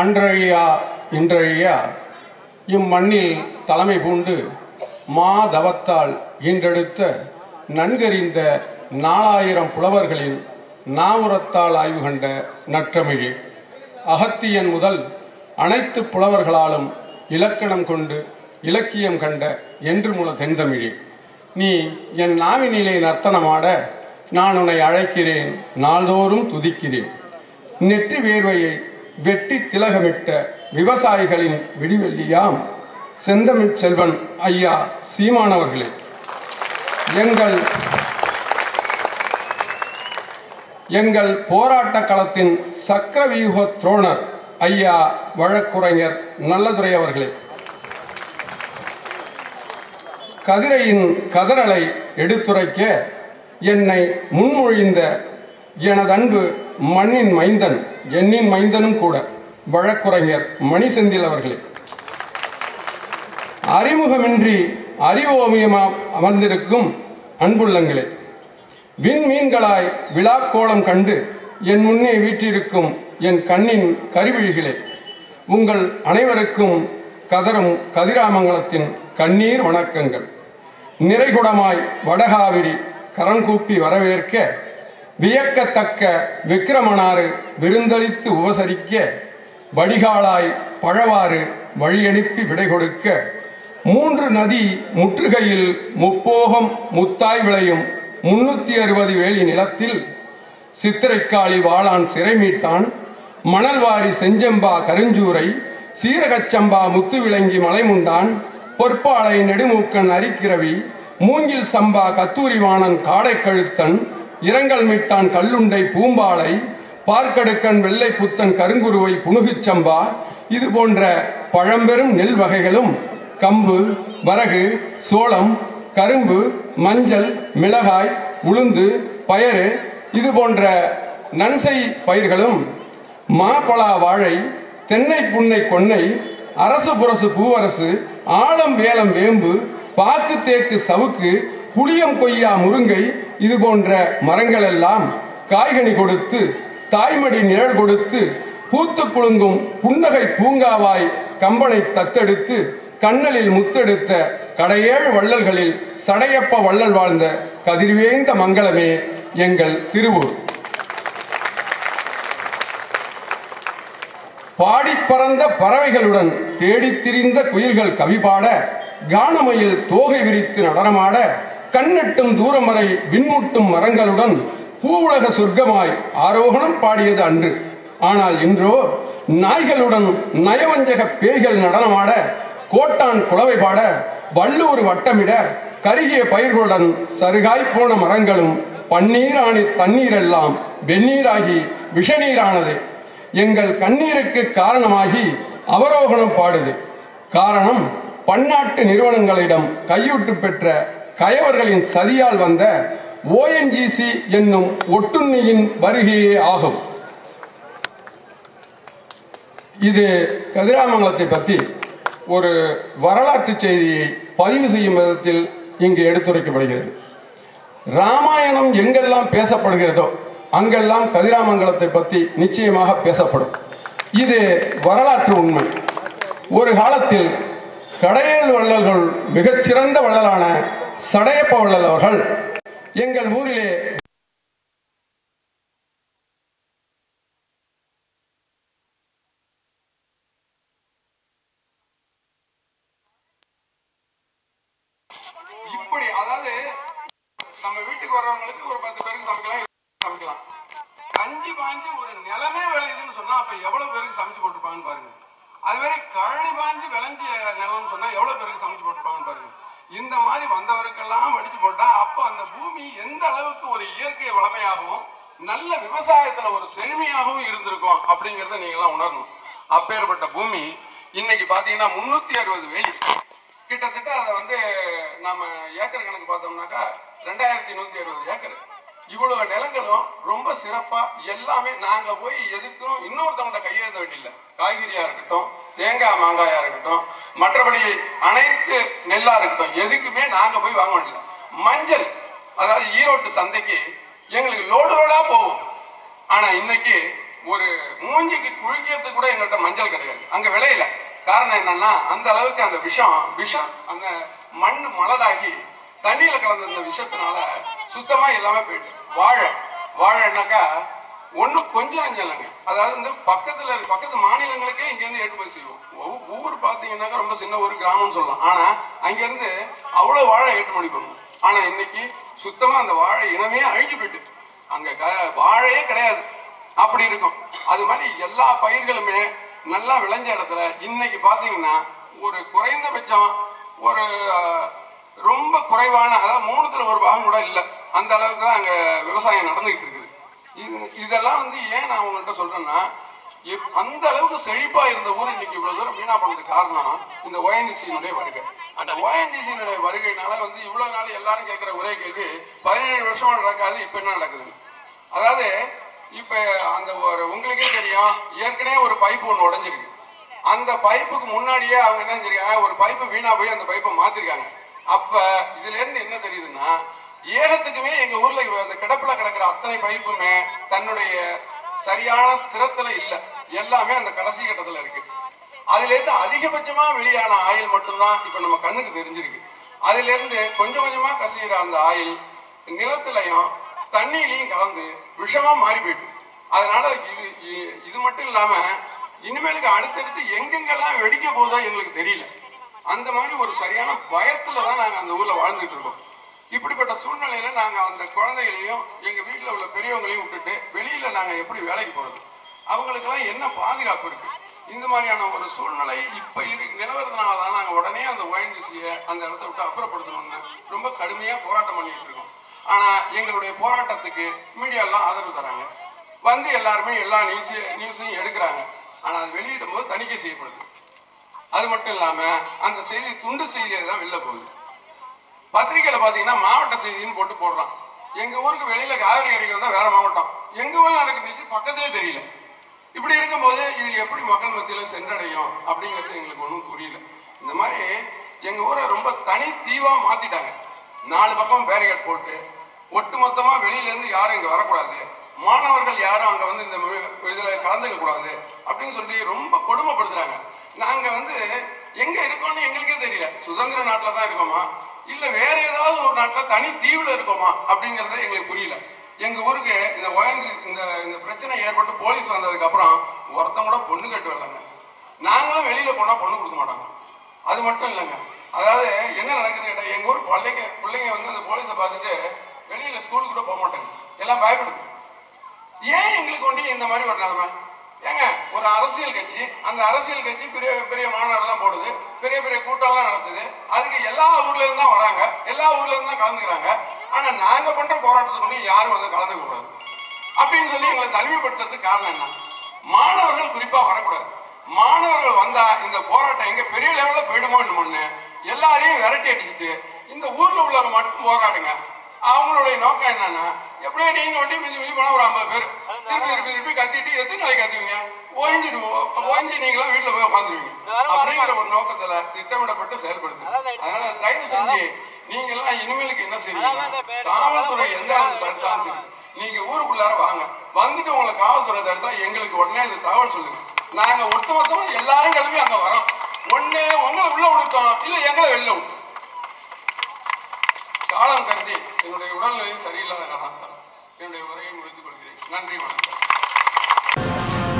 அன்றழியா இன்றழியா இம்மண்ணில் தலைமை பூண்டு மாதவத்தால் ஈன்றெடுத்த நன்கறிந்த நாலாயிரம் புலவர்களின் நாவுரத்தால் ஆய்வு கண்ட நற்றமிழே. அகத்தியன் முதல் அனைத்து புலவர்களாலும் இலக்கணம் கொண்டு இலக்கியம் கண்ட என்று முல தென்தமிழே நீ என் நாவினிலே நர்த்தனமாட நான் உன்னை அழைக்கிறேன் நாள்தோறும் துதிக்கிறேன். நெற்றி வேர்வையை வெட்டி திலகமிட்ட விவசாயிகளின் விடிவெள்ளியாம். செந்தமிழ் செல்வன் ஐயா சீமானவர்களே எங்கள் எங்கள் போராட்ட களத்தின் சக்கரவியூக துரோணர் ஐயா வழக்குரைஞர் நல்லதுரை அவர்களே கதிரையின் கதறலை எடுத்துரைக்க என்னை முன்மொழிந்த எனது அன்பு மண்ணின் மைந்தன் எண்ணின் மைந்தனும் கூட வழக்குரைஞர் மணிசெந்தில் அவர்களே. அறிமுகமின்றி அறிவோமியமாம் அமர்ந்திருக்கும் அன்புள்ளங்களே விண்மீன்களாய் விழாக்கோலம் கண்டு என் முன்னே வீற்றிருக்கும் என் கண்ணின் கருவிழிகளே உங்கள் அனைவருக்கும் கதரும் கதிராமங்கலத்தின் கண்ணீர் வணக்கங்கள். நிறைகுடமாய் வடகாவிரி கரங்கூப்பி வரவேற்க வியக்கத்தக்க விக்கிரமனாறு விருந்தளித்து உபசரிக்க வடிகாலாய் பழவாறு வழியனுப்பி விடை கொடுக்க மூன்று நதி முற்றுகையில் முப்போகம் முத்தாய் விளையும் முன்னூத்தி அறுபது வேலி நிலத்தில் சித்திரைக்காளி வாளான் சிறை மீட்டான் மணல்வாரி செஞ்சம்பா கருஞ்சூரை சீரகச்சம்பா முத்து விளங்கி மலைமுண்டான் பொற்பாளை நெடுமூக்கன் அரிக்கிரவி மூங்கில் சம்பா கத்தூரிவாணன் காடைக்கழுத்தன் இரங்கல் மிட்டான் கல்லுண்டை பூம்பாளை பார்க்கடுக்கன் வெள்ளை புத்தன் கருங்குருவை புனுகுச் சம்பா இது போன்ற பழம்பெரும் நெல் வகைகளும் கம்பு வரகு சோளம் கரும்பு மஞ்சள் மிளகாய் உளுந்து பயறு இது போன்ற நன்சை பயிர்களும் மாப்பலா வாழை தென்னை புன்னை கொன்னை அரசு புரசு பூவரசு ஆலம் வேலம் வேம்பு பாக்கு தேக்கு சவுக்கு புளியம் கொய்யா முருங்கை இது போன்ற மரங்கள் எல்லாம் காய்கனி கொடுத்து தாய்மடி நிழல் கொடுத்து பூத்து குலுங்கும் புன்னகை பூங்காவாய் கம்பனை தத்தெடுத்து கண்ணலில் முத்தெடுத்த கடையேழு வள்ளல்களில் சடையப்ப வள்ளல் வாழ்ந்த கதிர்வேந்த மங்களமே எங்கள் திருவூர். பாடி பறந்த பறவைகளுடன் தேடித் திரிந்த குயில்கள் கவிபாட கானமையில் தோகை விரித்து நடனமாட கண்ணெட்டும் தூரம் வரை விண்ணூட்டும் மரங்களுடன் பூவுலக சொர்க்கமாய் ஆரோகணம் பாடியது அன்று. ஆனால் இன்றோ நாய்களுடன் நயவஞ்சக பேய்கள் நடனமாட கோட்டான் குளவை பாட வள்ளூர் வட்டமிட கருகிய பயிர்களுடன் சருகாய் போன மரங்களும் பன்னீராணி தண்ணீரெல்லாம் வெந்நீராகி விஷநீரானது. எங்கள் கண்ணீருக்கு காரணமாகி அவரோகணம் பாடுது. காரணம் பன்னாட்டு நிறுவனங்களிடம் கையூட்டு பெற்ற கயவர்களின் சதியால் வந்த ஓஎன்ஜிசி என்னும் ஒட்டுண்ணியின் வருகையே ஆகும். இது கதிராமங்கலத்தை பற்றி ஒரு வரலாற்று செய்தியை பதிவு செய்யும் விதத்தில் இங்கு எடுத்துரைக்கப்படுகிறது. ராமாயணம் எங்கெல்லாம் பேசப்படுகிறதோ அங்கெல்லாம் கதிராமங்கலத்தை பற்றி நிச்சயமாக பேசப்படும். இது வரலாற்று உண்மை. ஒரு காலத்தில் கடையல் வள்ளல்கள் மிகச்சிறந்த வள்ளலான சடையப்பவள்ளல் அவர்கள் எங்கள் ஊரிலே இப்படி அதாவது நம்ம வீட்டுக்கு வர்றவங்களுக்கு ஒரு பத்து பேருக்கு சமைக்கலாம் சமைக்கலாம். கஞ்சி பாஞ்சு ஒரு நிலமே விளையுதுன்னு சொன்னா அப்ப எவ்வளவு பேருக்கு சமைச்சு போட்டுருப்பாங்கன்னு பாருங்க. அது மாதிரி கழனி பாஞ்சு விளைஞ்ச நிலம்னு சொன்னா எவ்வளவு பேருக்கு சமைச்சு போட்டுருப்பாங்கன்னு பாருங்க. இந்த மாதிரி வந்தவருக்கெல்லாம் அடிச்சு போட்டா அப்ப அந்த பூமி எந்த அளவுக்கு ஒரு இயற்கை வளமையாகவும் நல்ல விவசாயத்துல ஒரு செழுமையாகவும் இருந்திருக்கும் அப்படிங்கறத நீங்க எல்லாம் உணரணும். அப்பேற்பட்ட பூமி இன்னைக்கு பாத்தீங்கன்னா முன்னூத்தி அறுபது வேலி கிட்டத்தட்ட அதை வந்து நாம ஏக்கர் கணக்கு பார்த்தோம்னாக்கா ரெண்டாயிரத்தி நூத்தி அறுபது ஏக்கர். இவ்வளவு நிலங்களும் ரொம்ப சிறப்பா எல்லாமே நாங்க போய் எதுக்கும் இன்னொருத்தவங்க கையேந்த வேண்டியில்லை. காய்கறியா இருக்கட்டும் தேங்காய் மாங்காயா இருக்கட்டும் மற்றபடி அனைத்து நெல்லா இருக்கட்டும் எதுக்குமே நாங்க போய் வாங்க வேண்டியதில்லை. மஞ்சள் அதாவது ஈரோட்டு சந்தைக்கு எங்களுக்கு லோடு லோடா போகும். ஆனா இன்னைக்கு ஒரு மூஞ்சிக்கு குழிக்கிறதுக்கு கூட எங்கள்கிட்ட மஞ்சள் கிடையாது. அங்க விளையல காரணம் என்னன்னா அந்த அளவுக்கு அந்த விஷம் விஷம் அந்த மண் மலதாகி தண்ணியில கலந்த அந்த விஷத்தினால சுத்தமா எல்லாமே போயிட்டு வாழை. வாழைனாக்கா ஒன்றும் கொஞ்சம் நஞ்சம் இல்லைங்க. அதாவது வந்து பக்கத்தில் பக்கத்து மாநிலங்களுக்கே இங்கேருந்து ஏற்றுமதி செய்வோம். ஊர் பார்த்தீங்கன்னாக்கா ரொம்ப சின்ன ஒரு கிராமம்னு சொல்லலாம். ஆனால் அங்கேருந்து அவ்வளோ வாழை ஏற்றுமதி பண்ணுவோம். ஆனால் இன்னைக்கு சுத்தமாக அந்த வாழை இனமே அழிஞ்சு போயிட்டு. அங்கே க- வாழையே கிடையாது. அப்படி இருக்கும். அது மாதிரி எல்லா பயிர்களுமே நல்லா விளைஞ்ச இடத்துல இன்னைக்கு பார்த்தீங்கன்னா ஒரு குறைந்தபட்சம் ஒரு ரொம்ப குறைவான அதாவது மூணுத்தில் ஒரு பாகம் கூட இல்லை. அந்த அளவுக்கு தான் அங்கே விவசாயம் நடந்துகிட்டு இருக்குது இதெல்லாம் வந்து ஏன் நான் உங்கள்கிட்ட சொல்றேன்னா எப்- அந்த அளவுக்கு செழிப்பா இருந்த ஊர் இன்னைக்கு இவ்வளவு தூரம் வீணா போனதுக்கு காரணம் இந்த ஓஎன்டிசியினுடைய வருகை. அந்த ஓஎன்டிசியினுடைய வருகைனால வந்து இவ்வளவு நாள் எல்லாரும் கேட்கிற ஒரே கேள்வி பதினேழு வருஷமா நடக்காது இப்ப என்ன நடக்குதுன்னு. அதாவது இப்ப அந்த ஒரு உங்களுக்கே தெரியும் ஏற்கனவே ஒரு பைப் ஒன்று உடஞ்சிருக்கு. அந்த பைப்புக்கு முன்னாடியே அவங்க என்ன செஞ்சிருக்காங்க ஒரு பைப்பு வீணா போய் அந்த பைப்பை மாத்திருக்காங்க. அப்ப இதுல இருந்து என்ன தெரியுதுன்னா ஏகத்துக்குமே எங்க ஊர்ல அந்த கிடப்புல கிடக்கிற அத்தனை பைப்புமே தன்னுடைய சரியான ஸ்திரத்துல இல்ல. எல்லாமே அந்த கடைசி கட்டத்துல இருக்கு. அதுல இருந்து அதிகபட்சமா வெளியான ஆயில் மட்டும்தான் இப்ப நம்ம கண்ணுக்கு தெரிஞ்சிருக்கு. அதுல இருந்து கொஞ்சம் கொஞ்சமா கசிகிற அந்த ஆயில் நிலத்திலையும் தண்ணியிலையும் கலந்து விஷமா மாறி போயிட்டு. அதனால இது இது மட்டும் இல்லாம இனிமேலுக்கு அடுத்தடுத்து எங்கெங்கெல்லாம் வெடிக்க போதோ எங்களுக்கு தெரியல. அந்த மாதிரி ஒரு சரியான பயத்துல தான் நாங்க அந்த ஊர்ல வாழ்ந்துட்டு இருக்கோம். இப்படிப்பட்ட சூழ்நிலையில நாங்க அந்த குழந்தைகளையும் எங்க வீட்டில் உள்ள பெரியவங்களையும் விட்டுட்டு வெளியில நாங்க எப்படி வேலைக்கு போறது? அவங்களுக்கெல்லாம் என்ன பாதுகாப்பு இருக்கு? இந்த மாதிரியான ஒரு சூழ்நிலை இப்ப இரு நிலவரதுனால தான் நாங்க உடனே அந்த ஓஎன்ஜிசியை அந்த இடத்த விட்டு அப்புறப்படுத்தணும்னு ரொம்ப கடுமையா போராட்டம் பண்ணிட்டு இருக்கோம். ஆனா எங்களுடைய போராட்டத்துக்கு மீடியா எல்லாம் ஆதரவு தராங்க. வந்து எல்லாருமே எல்லா நியூஸ் நியூஸையும் எடுக்கிறாங்க. ஆனா அது வெளியிடும் போது தணிக்கை செய்யப்படுது. அது மட்டும் இல்லாம அந்த செய்தி துண்டு செய்தியை தான் வெளில போகுது. பாத்தீங்கன்னா மாவட்ட செய்தின்னு போட்டு போடுறான். எங்க ஊருக்கு வெளியில காவிரி கரைக்கு வந்தா வேற மாவட்டம். எங்க ஊர்ல நடக்கிற நியூஸ் பக்கத்திலே தெரியல. இப்படி இருக்கும்போது இது எப்படி மக்கள் மத்தியில சென்றடையும் அப்படிங்கிறது எங்களுக்கு ஒன்றும் புரியல. இந்த மாதிரி எங்க ஊரை ரொம்ப தனி தீவா மாத்திட்டாங்க. நாலு பக்கம் பேரிகேட் போட்டு ஒட்டு மொத்தமா வெளியில இருந்து யாரும் இங்க வரக்கூடாது. மாணவர்கள் யாரும் அங்க வந்து இந்த இதில் இதுல கலந்துக்க கூடாது அப்படின்னு சொல்லி ரொம்ப கொடுமைப்படுத்துறாங்க. நாங்க வந்து எங்க இருக்கோம்னு எங்களுக்கே தெரியல. சுதந்திர நாட்டில தான் இருக்கோமா? இல்ல வேற ஏதாவது ஒரு நாட்டுல தனி தீவுல இருக்கோமா? அப்படிங்கறத எங்களுக்கு புரியல. எங்க ஊருக்கு இந்த வயந்து இந்த இந்த பிரச்சனை ஏற்பட்டு போலீஸ் வந்ததுக்கு அப்புறம் ஒருத்தன் கூட பொண்ணு கட்டு வரலங்க. நாங்களும் வெளியில போனா பொண்ணு கொடுக்க மாட்டாங்க. அது மட்டும் இல்லைங்க. அதாவது என்ன நடக்குது கேட்டா எங்க ஊர் பிள்ளைங்க பிள்ளைங்க வந்து அந்த போலீஸை பார்த்துட்டு வெளியில ஸ்கூலுக்கு கூட போக மாட்டாங்க. எல்லாம் பயப்படுது. ஏன் எங்களுக்கு ஒண்டி இந்த மாதிரி ஒரு நிலைமை? ஏங்க ஒரு அரசியல் கட்சி அந்த அரசியல் கட்சி பெரிய பெரிய மாநாடுலாம் போடுது பெரிய பெரிய கூட்டம்லாம் நடத்துது. அதுக்கு எல்லா ஊர்ல இருந்து தான் வராங்க எல்லா ஊர்ல இருந்து தான் கலந்துக்கிறாங்க. ஆனா நாங்க பண்ற போராட்டத்துக்கு ஒண்டி யாரும் வந்து கலந்துக்க கூடாது. அப்படின்னு சொல்லி எங்களை தனிமைப்படுத்துறதுக்கு காரணம் என்ன? மாணவர்கள் குறிப்பா வரக்கூடாது. மாணவர்கள் வந்தா இந்த போராட்டம் எங்க பெரிய லெவல்ல போயிடுமோ ஒண்ணு? எல்லாரையும் விரட்டி அடிச்சுட்டு இந்த ஊர்ல உள்ளவங்க மட்டும் போராடுங்க. அவங்களுடைய நோக்கம் என்னன்னா எப்படியோ நீங்க வண்டி மிஞ்சி மிஞ்சி போனா ஒரு ஐம்பது பேர் திருப்பி திருப்பி திருப்பி கத்திட்டு எத்தனை நாளைக்கு கத்துவீங்க ஓய்ஞ்சிட்டு ஓய்ஞ்சு நீங்களாம் வீட்டுல போய் உட்காந்துருவீங்க அப்படிங்கிற ஒரு நோக்கத்துல திட்டமிடப்பட்டு செயல்படுது அதனால தயவு செஞ்சு நீங்க எல்லாம் இனிமேலுக்கு என்ன செய்வீங்க காவல்துறை எந்த அளவுக்கு தடுத்தாலும் சரி நீங்க ஊருக்குள்ளார வாங்க வந்துட்டு உங்களை காவல்துறை தடுத்தா எங்களுக்கு உடனே இது தகவல் சொல்லுங்க நாங்க ஒட்டுமொத்தமா எல்லாரும் கிளம்பி அங்க வரோம் ஒண்ணு உங்களை உள்ள விடுட்டோம் இல்ல எங்களை வெளில விட்டோம் காலம் கருதி என்னுடைய உடல்நிலையும் சரியில்லாத காரணம் என்னுடைய உரையை முடித்துக் கொள்கிறேன். நன்றி வணக்கம்.